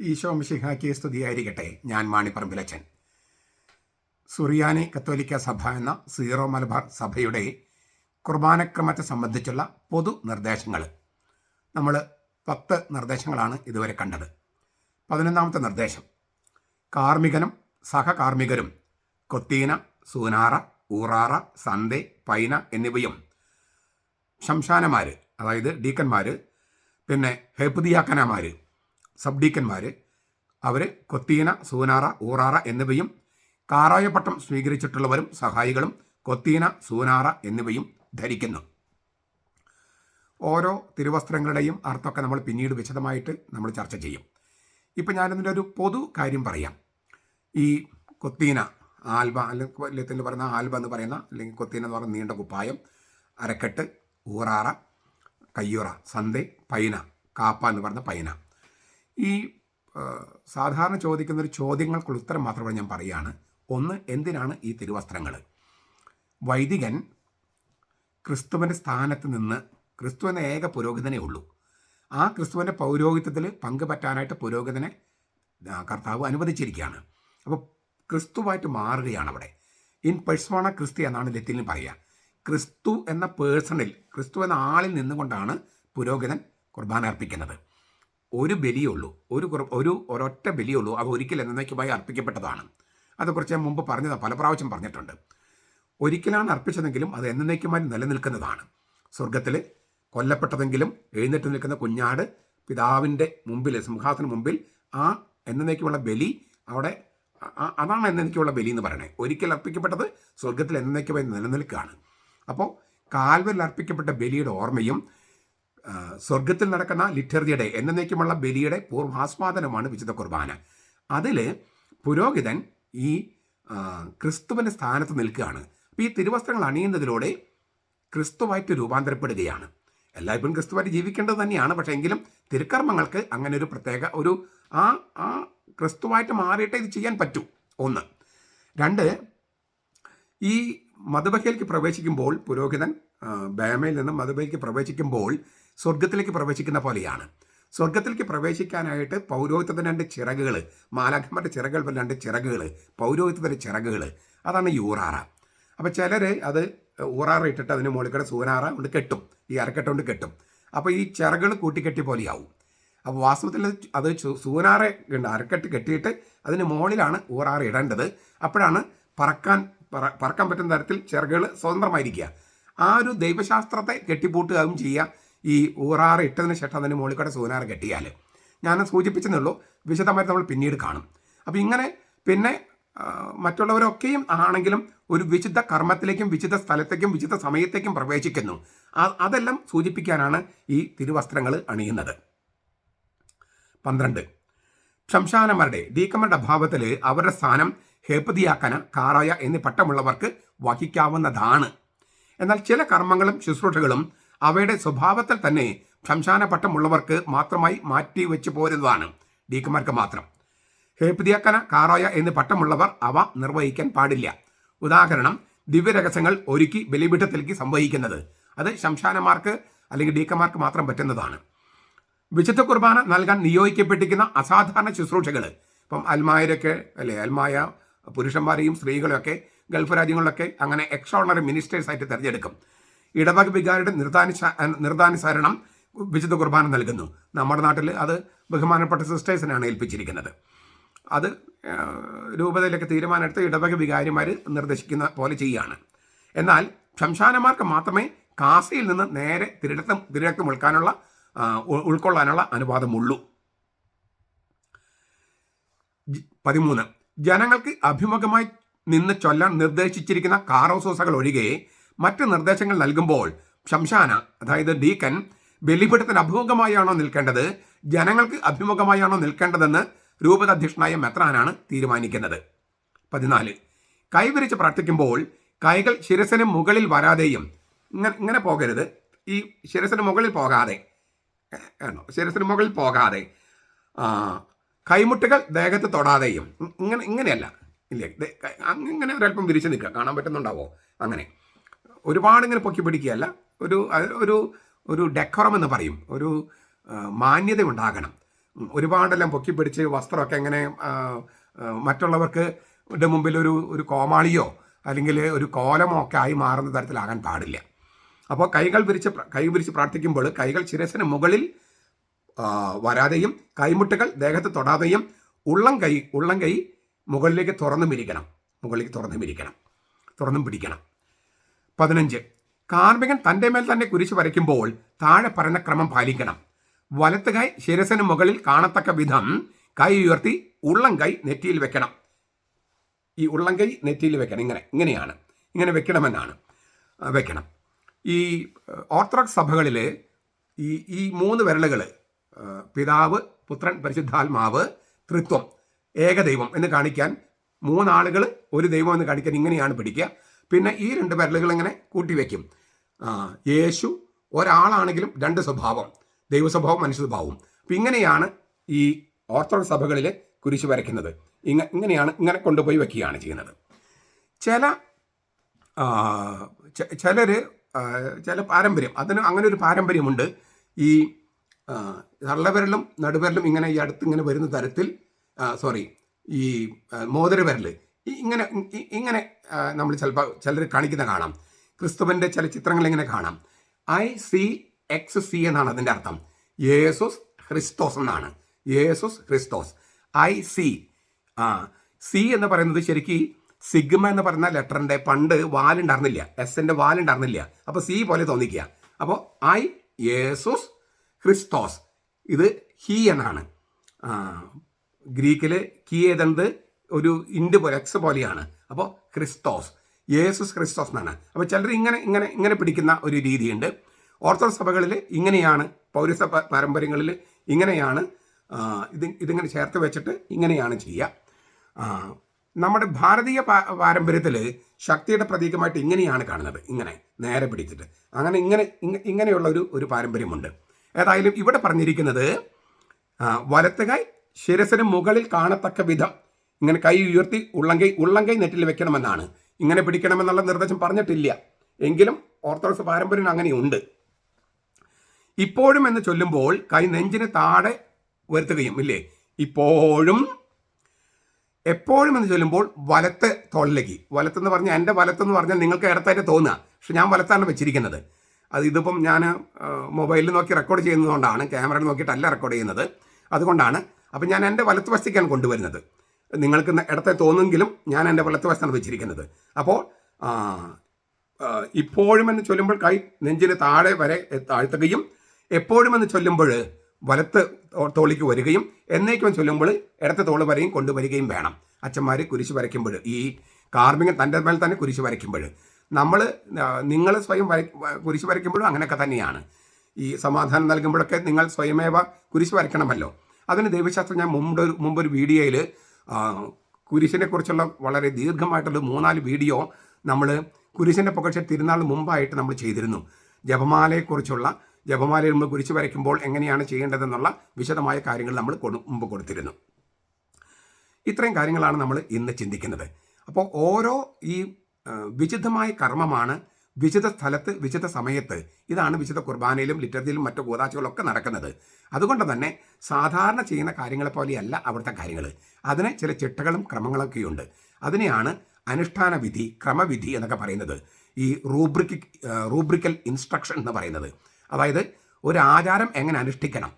ഈശോ മിശിഹാക്കി സ്തുതിയായിരിക്കട്ടെ. ഞാൻ മാണിപ്പറമ്പിലച്ചൻ. സുറിയാനി കത്തോലിക്ക സഭ എന്ന സീറോ മലബാർ സഭയുടെ കുർബാനക്രമത്തെ സംബന്ധിച്ചുള്ള പൊതു നിർദ്ദേശങ്ങൾ. നമ്മൾ പത്ത് നിർദ്ദേശങ്ങളാണ് ഇതുവരെ കണ്ടത്. പതിനൊന്നാമത്തെ നിർദ്ദേശം. കാർമ്മികനും സഹകാർമികരും കൊത്തീന സൂനാറ ഊറാറ സന്തെ പൈന എന്നിവയും ശംശാനമാർ അതായത് ഡീക്കന്മാർ പിന്നെ ഹെപ്പുദിയാക്കനമാർ സബ് ഡീക്കന്മാർ അവർ കൊത്തീന സൂനാറ ഊറാറ എന്നിവയും കാറായപ്പട്ടം സ്വീകരിച്ചിട്ടുള്ളവരും സഹായികളും കൊത്തീന സൂനാറ എന്നിവയും ധരിക്കുന്നു. ഓരോ തിരുവസ്ത്രങ്ങളുടെയും അർത്ഥമൊക്കെ നമ്മൾ പിന്നീട് വിശദമായിട്ട് നമ്മൾ ചർച്ച ചെയ്യും. ഇപ്പം ഞാനിതിന്റെ ഒരു പൊതു കാര്യം പറയാം. ഈ കൊത്തീന ആൽബ അല്ലെങ്കിൽ പറയുന്ന ആൽബ എന്ന് പറയുന്ന അല്ലെങ്കിൽ കൊത്തീന എന്ന് പറയുന്ന നീണ്ട കുപ്പായം അരക്കെട്ട് ഊറാറ കയ്യുറ സന്തെ പൈന കാപ്പ എന്ന് പറയുന്ന പൈന. ഈ സാധാരണ ചോദിക്കുന്ന ഒരു ചോദ്യങ്ങൾക്കുള്ള ഉത്തരം മാത്രമേ ഞാൻ പറയുകയാണ്. ഒന്ന് എന്തിനാണ് ഈ തിരുവസ്ത്രങ്ങൾ? വൈദികൻ ക്രിസ്തുവിന്റെ സ്ഥാനത്ത് നിന്ന് ക്രിസ്തുവിന്റെ ഏക പുരോഹിതനേ ഉള്ളൂ. ആ ക്രിസ്തുവിന്റെ പൗരോഹിത്യത്തിൽ പങ്കുപറ്റാനായിട്ട് പുരോഹിതനെ കർത്താവ് അനുവദിച്ചിരിക്കുകയാണ്. അപ്പോൾ ക്രിസ്തുവായിട്ട് മാറുകയാണ് അവിടെ. ഇൻ പെഴ്സോണ ക്രിസ്തി എന്നാണ് ലത്തീനിൽ പറയുക. ക്രിസ്തു എന്ന പേഴ്സണിൽ ക്രിസ്തു എന്ന ആളിൽ നിന്നുകൊണ്ടാണ് പുരോഹിതൻ കുർബാന അർപ്പിക്കുന്നത്. ഒരു ബലിയുള്ളൂ. ഒരു ഒരു ഒരൊറ്റ ബലിയുള്ളൂ. അവ ഒരിക്കൽ എന്നേക്കുമായി അർപ്പിക്കപ്പെട്ടതാണ്. അതേക്കുറിച്ച് ഞാൻ മുമ്പ് പറഞ്ഞതാണ് പല പ്രാവശ്യം പറഞ്ഞിട്ടുണ്ട്. ഒരിക്കലാണ് അർപ്പിച്ചതെങ്കിലും അത് എന്നേക്കുമായി നിലനിൽക്കുന്നതാണ്. സ്വർഗത്തിൽ കൊല്ലപ്പെട്ടതെങ്കിലും എഴുന്നേറ്റ് നിൽക്കുന്ന കുഞ്ഞാട് പിതാവിന്റെ മുമ്പിൽ സിംഹാസന മുമ്പിൽ ആ എന്നേക്കുമുള്ള ബലി അവിടെ അതാണ് എന്നേക്കുള്ള ബലി എന്ന് പറയണേ. ഒരിക്കൽ അർപ്പിക്കപ്പെട്ടത് സ്വർഗത്തിൽ എന്നേക്കുമായി നിലനിൽക്കുകയാണ്. അപ്പോൾ കാൽവരിൽ അർപ്പിക്കപ്പെട്ട ബലിയുടെ ഓർമ്മയും സ്വർഗത്തിൽ നടക്കുന്ന ലിറ്റർജിയുടെ എന്നേക്കുമുള്ള ബലിയുടെ പൂർവാസ്വാദനമാണ് വിശുദ്ധ കുർബാന. അതിൽ പുരോഹിതൻ ഈ ക്രിസ്തുവിന്റെ സ്ഥാനത്ത് നിൽക്കുകയാണ്. അപ്പോൾ ഈ തിരുവസ്ത്രങ്ങൾ അണിയുന്നതിലൂടെ ക്രിസ്തുവായിട്ട് രൂപാന്തരപ്പെടുകയാണ്. എല്ലായ്പ്പോഴും ക്രിസ്തുവായിട്ട് ജീവിക്കേണ്ടത് തന്നെയാണ്. പക്ഷേ എങ്കിലും തിരുക്കർമ്മങ്ങൾക്ക് അങ്ങനെ ഒരു പ്രത്യേക ഒരു ആ ആ ക്രിസ്തുവായിട്ട് മാറിയിട്ടേ ഇത് ചെയ്യാൻ പറ്റൂ. ഒന്ന്. രണ്ട് ഈ മധുബഹയിലേക്ക് പ്രവേശിക്കുമ്പോൾ പുരോഹിതൻ ബേമയിൽ നിന്ന് മധുബഹയിലേക്ക് പ്രവേശിക്കുമ്പോൾ സ്വർഗത്തിലേക്ക് പ്രവേശിക്കുന്ന പോലെയാണ്. സ്വർഗത്തിലേക്ക് പ്രവേശിക്കാനായിട്ട് പൗരോഹിത്യത്തിന്റെ രണ്ട് ചിറകുകൾ മാലാഖന്മാരുടെ ചിറകുകൾ രണ്ട് ചിറകുകൾ പൗരോഹിത്യത്തിന്റെ ചിറകുകൾ. അതാണ് യൂറാറ അപ്പോൾ ചിലർ അത് ഊറാറ ഇട്ടിട്ട് അതിന് മുകളിൽ സൂനാറ കൊണ്ട് കെട്ടും. ഈ അരക്കെട്ട് കൊണ്ട് കെട്ടും. അപ്പോൾ ഈ ചിറകുകൾ കൂട്ടിക്കെട്ടി പോലെയാവും. അപ്പോൾ വാസ്തവത്തിൽ അത് സൂനാറ ഉണ്ട് അരക്കെട്ട് കെട്ടിയിട്ട് അതിന് മുകളിലാണ് ഊറാറ ഇടേണ്ടത്. അപ്പോഴാണ് പറക്കാൻ പറക്കാൻ പറ്റുന്ന തരത്തിൽ ചിറകുകൾ സ്വതന്ത്രമായിരിക്കുക. ആ ഒരു ദൈവശാസ്ത്രത്തെ കെട്ടിപ്പൂട്ടുകയും ചെയ്യുക. ഈ ഊറാറ് ഇട്ടതിന് ശേഷം അതിന് മുകളിൽ സൂനാറ് കെട്ടിയാൽ ഞാൻ സൂചിപ്പിച്ചെന്നുള്ളൂ. വിശദമായിട്ട് നമ്മൾ പിന്നീട് കാണും. അപ്പോൾ ഇങ്ങനെ പിന്നെ മറ്റുള്ളവരൊക്കെയും ആണെങ്കിലും ഒരു വിശുദ്ധ കർമ്മത്തിലേക്കും വിശുദ്ധ സ്ഥലത്തേക്കും വിശുദ്ധ സമയത്തേക്കും പ്രവേശിക്കുന്നു. അതെല്ലാം സൂചിപ്പിക്കാനാണ് ഈ തിരുവസ്ത്രങ്ങൾ അണിയുന്നത്. പന്ത്രണ്ട്. ശംശാനമാരുടെ ഡീക്കമ്മരുടെ അഭാവത്തിൽ അവരുടെ സ്ഥാനം ഹേപ്പതിയാക്കന കാറായ എന്നീ പട്ടമുള്ളവർക്ക് വഹിക്കാവുന്നതാണ്. എന്നാൽ ചില കർമ്മങ്ങളും ശുശ്രൂഷകളും അവയുടെ സ്വഭാവത്തിൽ തന്നെ ശംശാന പട്ടമുള്ളവർക്ക് മാത്രമായി മാറ്റി വെച്ച് പോരുന്നതാണ് ഡീക്കന്മാർക്ക് മാത്രം. ഹേപ്പതിയാക്കന കാറായ എന്ന് പട്ടമുള്ളവർ അവ നിർവഹിക്കാൻ പാടില്ല. ഉദാഹരണം ദിവ്യരഹസ്യങ്ങൾ ഒരുക്കി ബലിപീഠത്തിലേക്ക് സംവഹിക്കുന്നത്. അത് ശംശാനമാർക്ക് അല്ലെങ്കിൽ ഡീക്കന്മാർക്ക് മാത്രം പറ്റുന്നതാണ്. വിശുദ്ധ കുർബാന നൽകാൻ നിയോഗിക്കപ്പെട്ടിരിക്കുന്ന അസാധാരണ ശുശ്രൂഷകൾ. ഇപ്പം അൽമായരൊക്കെ അല്ലെ അൽമായ പുരുഷന്മാരെയും സ്ത്രീകളെയൊക്കെ ഗൾഫ് രാജ്യങ്ങളിലൊക്കെ അങ്ങനെ എക്സ്ട്രോണറി മിനിസ്റ്റേഴ്സ് ആയിട്ട് തിരഞ്ഞെടുക്കും. ഇടവക വികാരുടെ നിർദ്ദാനുസ നിർദ്ദാനുസരണം വിശുദ്ധ കുർബാന നൽകുന്നു. നമ്മുടെ നാട്ടിൽ അത് ബഹുമാനപ്പെട്ട സിസ്റ്റേഴ്സിനാണ് ഏൽപ്പിച്ചിരിക്കുന്നത്. അത് രൂപതയിലൊക്കെ തീരുമാനമെടുത്ത് ഇടവക വികാരിമാർ നിർദ്ദേശിക്കുന്ന പോലെ ചെയ്യുകയാണ് എന്നാൽ ശംശാനമാർക്ക് മാത്രമേ കാസയിൽ നിന്ന് നേരെ തിരുടത്തം തിരക്തം ഉൾക്കാനുള്ള ഉൾക്കൊള്ളാനുള്ള അനുവാദമുള്ളൂ. പതിമൂന്ന്. ജനങ്ങൾക്ക് അഭിമുഖമായി നിന്ന് ചൊല്ലാൻ നിർദ്ദേശിച്ചിരിക്കുന്ന കാറോസോസകൾ ഒഴികെ മറ്റ് നിർദ്ദേശങ്ങൾ നൽകുമ്പോൾ ശംശാന അതായത് ഡീക്കൻ ബലിപീഠത്തിന് അഭിമുഖമായാണോ നിൽക്കേണ്ടത് ജനങ്ങൾക്ക് അഭിമുഖമായാണോ നിൽക്കേണ്ടതെന്ന് രൂപതാധ്യക്ഷനായ മെത്രാനാണ് തീരുമാനിക്കുന്നത്. പതിനാല് കൈവിരിച്ച് പ്രാർത്ഥിക്കുമ്പോൾ കൈകൾ ശിരസിന് മുകളിൽ വരാതെയും ഇങ്ങനെ ഇങ്ങനെ പോകരുത്. ഈ ശിരസിന് മുകളിൽ പോകാതെ ആണോ? ശിരസിന് മുകളിൽ പോകാതെ കൈമുട്ടുകൾ ദേഹത്ത് തൊടാതെയും ഇങ്ങനെ ഇങ്ങനെയല്ല. ഇല്ലേ? ദേ, ക- അങ്ങ് ഇങ്ങനെ ഒരല്പം വിരിച്ച് നിൽക്കുക. കാണാൻ പറ്റുന്നുണ്ടാവോ? അങ്ങനെ. ഒരുപാട് ഇങ്ങനെ പൊക്കി പിടിക്കുകയല്ല. ഒരു ഒരു ഒരു ഡെക്കോറം എന്ന് പറയും. ഒരു മാന്യത ഉണ്ടാകണം. ഒരുപാടെല്ലാം പൊക്കി പിടിച്ച് വസ്ത്രമൊക്കെ എങ്ങനെ മറ്റുള്ളവർക്ക് മുമ്പിൽ ഒരു ഒരു കോമാളിയോ അല്ലെങ്കിൽ ഒരു കോലമോ ഒക്കെ ആയി മാറുന്ന തരത്തിലാകാൻ പാടില്ല. അപ്പോൾ കൈകൾ വിരിച്ച് കൈ വിരിച്ച് പ്രാർത്ഥിക്കുമ്പോൾ കൈകൾ ശിരസിന് മുകളിൽ വരാതെയും കൈമുട്ടുകൾ ദേഹത്ത് തൊടാതെയും ഉള്ളം കൈ ഉള്ളം കൈ മുകളിലേക്ക് തുറന്നും ഇരിക്കണം മുകളിലേക്ക് തുറന്നും ഇരിക്കണം തുറന്നും പിടിക്കണം. പതിനഞ്ച്. കാർമികൻ തന്റെ മേൽ തന്നെ കുരിശ് വരയ്ക്കുമ്പോൾ താഴെ പറയുന്ന ക്രമം പാലിക്കണം. വലത്ത് കൈ ശിരസിന് മുകളിൽ കാണത്തക്ക വിധം കൈ ഉയർത്തി ഉള്ളം കൈ നെറ്റിയിൽ വെക്കണം. ഈ ഉള്ളം കൈ നെറ്റിയിൽ വെക്കണം. ഇങ്ങനെ ഇങ്ങനെയാണ്. ഇങ്ങനെ വെക്കണമെന്നാണ്. വെക്കണം. ഈ ഓർത്തഡോക്സ് സഭകളിൽ ഈ ഈ മൂന്ന് വിരലുകൾ പിതാവ് പുത്രൻ പരിശുദ്ധാത്മാവ് തൃത്വം ഏകദൈവം എന്ന് കാണിക്കാൻ മൂന്നാളുകൾ ഒരു ദൈവം എന്ന് കാണിക്കാൻ ഇങ്ങനെയാണ് പിടിക്കുക. പിന്നെ ഈ രണ്ട് വിരലുകൾ ഇങ്ങനെ കൂട്ടിവെക്കും യേശു ഒരാളാണെങ്കിലും രണ്ട് സ്വഭാവം ദൈവ സ്വഭാവം മനുഷ്യ സ്വഭാവവും അപ്പം ഇങ്ങനെയാണ് ഈ ഓർത്തഡോക്സ് സഭകളിൽ കുരിശ് വരയ്ക്കുന്നത്. ഇങ്ങ ഇങ്ങനെയാണ് ഇങ്ങനെ കൊണ്ടുപോയി വെക്കുകയാണ് ചെയ്യുന്നത്. ചില ചിലർ ചില പാരമ്പര്യം അതിന് അങ്ങനെ ഒരു പാരമ്പര്യമുണ്ട്. ഈ തള്ളവിരലും നടുവിരലും ഇങ്ങനെ ഈ അടുത്ത് ഇങ്ങനെ വരുന്ന തരത്തിൽ സോറി ഈ മോതിരവിരൽ ഇങ്ങനെ ഇങ്ങനെ നമ്മൾ ചിലപ്പോൾ ചിലർ കാണിക്കുന്ന കാണാം. ക്രിസ്തുവിന്റെ ചില ചിത്രങ്ങൾ ഇങ്ങനെ കാണാം. ഐ സി എക്സ് സി എന്നാണ് അതിന്റെ അർത്ഥം. യേസുസ് ക്രിസ്തോസ് എന്നാണ്. Iesous Christos. ഐ സി ആ സി എന്ന് പറയുന്നത് ശരിക്കും സിഗ്മ എന്ന് പറയുന്ന ലെറ്ററിന്റെ പണ്ട് വാലുണ്ടായിരുന്നില്ല എസിന്റെ വാലുണ്ടായിരുന്നില്ല അപ്പോൾ സി പോലെ തോന്നിക്കുക അപ്പോൾ ഐ യേസുസ് ക്രിസ്തോസ്. ഇത് ഹി എന്നാണ്. ആ, ഗ്രീക്കിൽ കീ എഴുതുന്നത് ഒരു ഇൻഡ് പോലെ എക്സ് പോലെയാണ്. അപ്പോൾ ക്രിസ്തോസ്. യേസുസ് ക്രിസ്തോസ് എന്നാണ്. അപ്പോൾ ചിലർ ഇങ്ങനെ ഇങ്ങനെ ഇങ്ങനെ പിടിക്കുന്ന ഒരു രീതിയുണ്ട്. ഓർത്തഡോക്സ് സഭകളിൽ ഇങ്ങനെയാണ് പൗരസ പാരമ്പര്യങ്ങളിൽ ഇങ്ങനെയാണ് ഇത് ഇതിങ്ങനെ ചേർത്ത് വെച്ചിട്ട് ഇങ്ങനെയാണ് ചെയ്യുക. നമ്മുടെ ഭാരതീയ പാരമ്പര്യത്തിൽ ശക്തിയുടെ പ്രതീകമായിട്ട് ഇങ്ങനെയാണ് കാണുന്നത്. ഇങ്ങനെ നേരെ പിടിച്ചിട്ട്. അങ്ങനെ ഇങ്ങനെ ഇങ്ങനെയുള്ള ഒരു ഒരു പാരമ്പര്യമുണ്ട്. ഏതായാലും ഇവിടെ പറഞ്ഞിരിക്കുന്നത് വലത്തുകായ് വലത്ത് ശിരസിന് മുകളിൽ കാണത്തക്ക വിധം ഇങ്ങനെ കൈ ഉയർത്തി ഉള്ളംകൈ ഉള്ളങ്കൈ നെറ്റിൽ വെക്കണമെന്നാണ്. ഇങ്ങനെ പിടിക്കണമെന്നുള്ള നിർദ്ദേശം പറഞ്ഞിട്ടില്ല. എങ്കിലും ഓർത്തഡോക്സ് പാരമ്പര്യം അങ്ങനെയുണ്ട്. ഇപ്പോഴും എന്ന് ചൊല്ലുമ്പോൾ കൈ നെഞ്ചിന് താഴെ വരുത്തുകയും ഇല്ലേ? ഇപ്പോഴും എപ്പോഴും എന്ന് ചൊല്ലുമ്പോൾ വലത്ത് തോളിലേക്ക്. വലത്തെന്ന് പറഞ്ഞാൽ എന്റെ വലത്തെന്ന് പറഞ്ഞാൽ നിങ്ങൾക്ക് ഇടത്തായിട്ട് തോന്നുക. പക്ഷെ ഞാൻ വലത്താണ് വെച്ചിരിക്കുന്നത്. അത് ഇതിപ്പം ഞാൻ മൊബൈലിൽ നോക്കി റെക്കോർഡ് ചെയ്യുന്നതുകൊണ്ടാണ് ക്യാമറയിൽ നോക്കിയിട്ടല്ല റെക്കോർഡ് ചെയ്യുന്നത്. അതുകൊണ്ടാണ്. അപ്പം ഞാൻ എന്റെ വലത്ത് വശത്തേക്കാണ് കൊണ്ടുവരുന്നത്. നിങ്ങൾക്ക് ഇടത്തെ തോന്നുമെങ്കിലും ഞാൻ എന്റെ വശത്താണ് വെച്ചിരിക്കുന്നത്. അപ്പോൾ ഇപ്പോഴും എന്ന് ചൊല്ലുമ്പോൾ കൈ നെഞ്ചിന് താഴെ വരെ താഴ്ത്തുകയും എപ്പോഴും എന്ന് ചൊല്ലുമ്പോൾ വലത്ത് തോളിക്ക് വരികയും എന്നേക്കും ചൊല്ലുമ്പോൾ ഇടത്തെ തോൾ വരെയും കൊണ്ടുവരികയും വേണം. അച്ഛന്മാർ കുരിശ് വരയ്ക്കുമ്പോൾ ഈ കാർമികൻ തന്റെ മേൽ തന്നെ കുരിശ് വരയ്ക്കുമ്പോൾ. നമ്മൾ നിങ്ങൾ സ്വയം വര കുരിശ് വരയ്ക്കുമ്പോഴും അങ്ങനെയൊക്കെ തന്നെയാണ്. ഈ സമാധാനം നൽകുമ്പോഴൊക്കെ നിങ്ങൾ സ്വയമേവ കുരിശ് വരയ്ക്കണമല്ലോ. അതിന് ദൈവശാസ്ത്രം ഞാൻ മുമ്പ് മുമ്പൊരു വീഡിയോയിൽ കുരിശിനെ കുറിച്ചുള്ള വളരെ ദീർഘമായിട്ടുള്ള മൂന്നാൽ വീഡിയോ നമ്മൾ കുരിശിന്റെ പുകഴ്ച തിരുനാൾ മുമ്പായിട്ട് നമ്മൾ ചെയ്തിരുന്നു. ജപമാലയെക്കുറിച്ചുള്ള ജപമാലയിൽ നമ്മൾ കുരിശ് വരയ്ക്കുമ്പോൾ എങ്ങനെയാണ് ചെയ്യേണ്ടതെന്നുള്ള വിശദമായ കാര്യങ്ങൾ നമ്മൾ മുമ്പ് കൊടുത്തിരുന്നു. ഇത്രയും കാര്യങ്ങളാണ് നമ്മൾ ഇന്ന് ചിന്തിക്കുന്നത്. അപ്പോൾ ഓരോ ഈ വിശുദ്ധമായ കർമ്മമാണ് വിശുദ്ധ സ്ഥലത്ത് വിശുദ്ധ സമയത്ത്. ഇതാണ് വിശുദ്ധ കുർബാനയിലും ലിറ്റർജിയിലും മറ്റു കൂതാശകളൊക്കെ നടക്കുന്നത്. അതുകൊണ്ട് തന്നെ സാധാരണ ചെയ്യുന്ന കാര്യങ്ങളെ പോലെയല്ല അവിടുത്തെ കാര്യങ്ങൾ. അതിന് ചില ചിട്ടകളും ക്രമങ്ങളൊക്കെയുണ്ട്. അതിനെയാണ് അനുഷ്ഠാന വിധി ക്രമവിധി എന്നൊക്കെ പറയുന്നത്. ഈ റൂബ്രിക് റൂബ്രിക്കൽ ഇൻസ്ട്രക്ഷൻ എന്ന് പറയുന്നത്. അതായത് ഒരു ആചാരം എങ്ങനെ അനുഷ്ഠിക്കണം?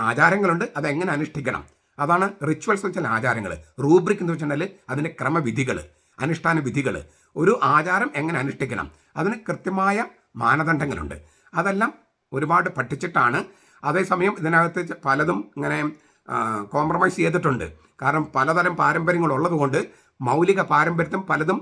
ആചാരങ്ങളുണ്ട് അത് എങ്ങനെ അനുഷ്ഠിക്കണം? അതാണ് റിച്വൽസ് എന്ന് വെച്ചാൽ ആചാരങ്ങൾ. റൂബ്രിക് എന്ന് വെച്ചിട്ടുണ്ടെങ്കിൽ അതിന്റെ ക്രമവിധികൾ അനുഷ്ഠാന വിധികൾ. ഒരു ആചാരം എങ്ങനെ അനുഷ്ഠിക്കണം? അതിന് കൃത്യമായ മാനദണ്ഡങ്ങളുണ്ട്. അതെല്ലാം ഒരുപാട് പഠിച്ചിട്ടാണ്. അതേസമയം ഇതിനകത്ത് പലതും ഇങ്ങനെ കോംപ്രമൈസ് ചെയ്തിട്ടുണ്ട്. കാരണം പലതരം പാരമ്പര്യങ്ങളുള്ളത് കൊണ്ട് മൗലിക പാരമ്പര്യത്തും പലതും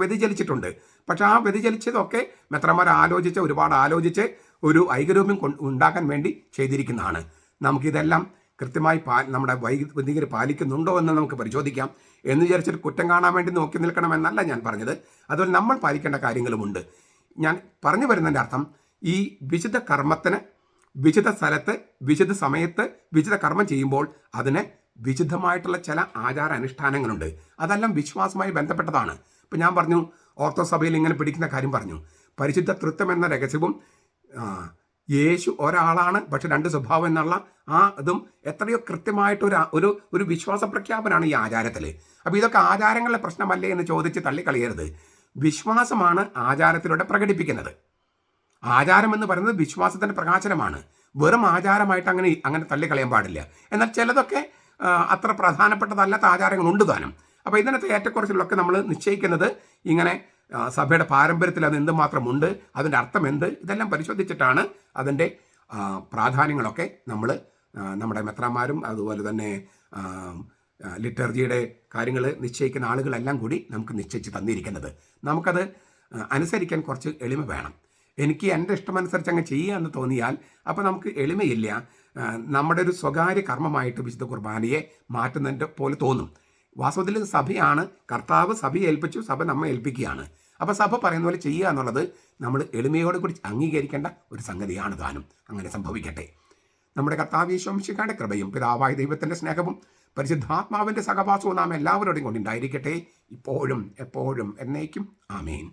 വ്യതിചലിച്ചിട്ടുണ്ട്. പക്ഷെ ആ വ്യതിചലിച്ചതൊക്കെ മെത്രമാർ ആലോചിച്ച് ഒരുപാട് ആലോചിച്ച് ഒരു ഐകരൂപ്യം ഉണ്ടാക്കാൻ വേണ്ടി ചെയ്തിരിക്കുന്നതാണ്. നമുക്കിതെല്ലാം കൃത്യമായി പാ നമ്മുടെ വൈദികർ പാലിക്കുന്നുണ്ടോ എന്ന് നമുക്ക് പരിശോധിക്കാം എന്ന് വിചാരിച്ചിട്ട് കുറ്റം കാണാൻ വേണ്ടി നോക്കി നിൽക്കണമെന്നല്ല ഞാൻ പറഞ്ഞത്. അതുപോലെ നമ്മൾ പാലിക്കേണ്ട കാര്യങ്ങളുമുണ്ട്. ഞാൻ പറഞ്ഞു വരുന്നതിന്റെ അർത്ഥം ഈ വിശുദ്ധ കർമ്മത്തിന് വിശുദ്ധ സ്ഥലത്ത് വിശുദ്ധ സമയത്ത് വിശുദ്ധ കർമ്മം ചെയ്യുമ്പോൾ അതിന് വിശുദ്ധമായിട്ടുള്ള ചില ആചാര അനുഷ്ഠാനങ്ങളുണ്ട് അതെല്ലാം വിശ്വാസമായി ബന്ധപ്പെട്ടതാണ്. ഇപ്പം ഞാൻ പറഞ്ഞു ഓർത്തോ സഭയിൽ ഇങ്ങനെ പിടിക്കുന്ന കാര്യം പറഞ്ഞു. പരിശുദ്ധ തൃത്വം എന്ന രഹസ്യവും യേശു ഒരാളാണ് പക്ഷെ രണ്ട് സ്വഭാവം എന്നുള്ള ആ അതും എത്രയോ കൃത്യമായിട്ട് ഒരു ഒരു ഒരു വിശ്വാസ പ്രഖ്യാപനമാണ് ഈ ആചാരത്തിൽ അപ്പോൾ ഇതൊക്കെ ആചാരങ്ങളുടെ പ്രശ്നമല്ലേ എന്ന് ചോദിച്ച് തള്ളിക്കളയരുത്. വിശ്വാസമാണ് ആചാരത്തിലൂടെ പ്രകടിപ്പിക്കുന്നത്. ആചാരം എന്ന് പറയുന്നത് വിശ്വാസത്തിന്റെ പ്രകാശനമാണ്. വെറും ആചാരമായിട്ട് അങ്ങനെ അങ്ങനെ തള്ളിക്കളയാൻ പാടില്ല. എന്നാൽ ചിലതൊക്കെ അത്ര പ്രധാനപ്പെട്ടതല്ലാത്ത ആചാരങ്ങളുണ്ട് താനും. അപ്പോൾ ഇതിനകത്ത് ഏറ്റക്കുറച്ചിലൊക്കെ നമ്മൾ നിശ്ചയിക്കുന്നത് ഇങ്ങനെ സഭയുടെ പാരമ്പര്യത്തിൽ അത് എന്തുമാത്രമുണ്ട് അതിന്റെ അർത്ഥം എന്ത് ഇതെല്ലാം പരിശോധിച്ചിട്ടാണ് അതിന്റെ പ്രാധാന്യങ്ങളൊക്കെ നമ്മൾ നമ്മുടെ മെത്രാന്മാരും അതുപോലെ തന്നെ ലിറ്റർജിയുടെ കാര്യങ്ങൾ നിശ്ചയിക്കുന്ന ആളുകളെല്ലാം കൂടി നമുക്ക് നിശ്ചയിച്ച് തന്നിരിക്കുന്നത്. നമുക്കത് അനുസരിക്കാൻ കുറച്ച് എളിമ വേണം. എനിക്ക് എന്റെ ഇഷ്ടമനുസരിച്ച് അങ്ങ് ചെയ്യുക എന്ന് തോന്നിയാൽ അപ്പോൾ നമുക്ക് എളിമയില്ല. നമ്മുടെ ഒരു സ്വകാര്യ കർമ്മമായിട്ട് വിശുദ്ധ കുർബാനയെ മാറ്റുന്നതിന്റെ പോലെ തോന്നും. വാസ്തവത്തിൽ സഭയാണ് കർത്താവ് സഭയെ ഏൽപ്പിച്ചു സഭ നമ്മെ ഏൽപ്പിക്കുകയാണ്. അപ്പോൾ സഭ പറയുന്ന പോലെ ചെയ്യുക എന്നുള്ളത് നമ്മൾ എളിമയോട് കൂടി അംഗീകരിക്കേണ്ട ഒരു സംഗതിയാണ് താനും. അങ്ങനെ സംഭവിക്കട്ടെ. നമ്മുടെ കർത്താവ് കർത്താവീശ്വംശിക്കാരുടെ കൃപയും പിതാവായ ദൈവത്തിന്റെ സ്നേഹവും പരിശുദ്ധാത്മാവിന്റെ സഹവാസവും നാം എല്ലാവരോടും കൊണ്ടുണ്ടായിരിക്കട്ടെ. ഇപ്പോഴും എപ്പോഴും എന്നേക്കും. ആമേൻ.